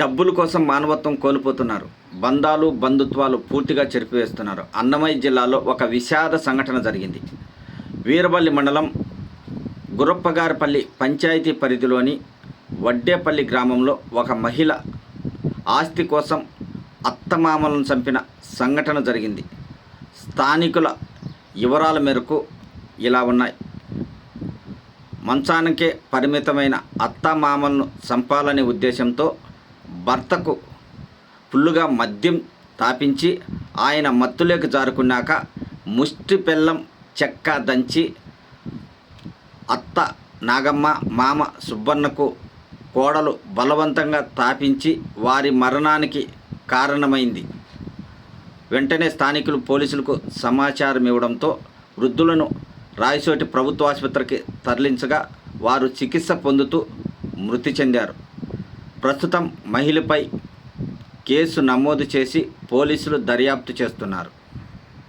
డబ్బుల కోసం మానవత్వం కోల్పోతున్నారు. బంధాలు బంధుత్వాలు పూర్తిగా చెరిపివేస్తున్నారు. అన్నమయ్య జిల్లాలో ఒక విషాద సంఘటన జరిగింది. వీరబల్లి మండలం గురప్పగారిపల్లి పంచాయతీ పరిధిలోని వడ్డేపల్లి గ్రామంలో ఒక మహిళ ఆస్తి కోసం అత్తమామలను చంపిన సంఘటన జరిగింది. స్థానికుల వివరాల మేరకు ఇలా ఉన్నాయి. మంచానికే పరిమితమైన అత్తమామలను చంపాలనే ఉద్దేశంతో భర్తకు ఫుల్లుగా మద్యం తాపించి ఆయన మత్తులోకి జారుకున్నాక ముష్టి పెళ్ళం చెక్క దంచి అత్త నాగమ్మ మామ సుబ్బన్నకు కోడలు బలవంతంగా తాపించి వారి మరణానికి కారణమైంది. వెంటనే స్థానికులు పోలీసులకు సమాచారం ఇవ్వడంతో వృద్ధులను రాయసోటి ప్రభుత్వ ఆసుపత్రికి తరలించగా వారు చికిత్స పొందుతూ మృతి చెందారు. ప్రస్తుతం మహిళపై కేసు నమోదు చేసి పోలీసులు దర్యాప్తు చేస్తున్నారు.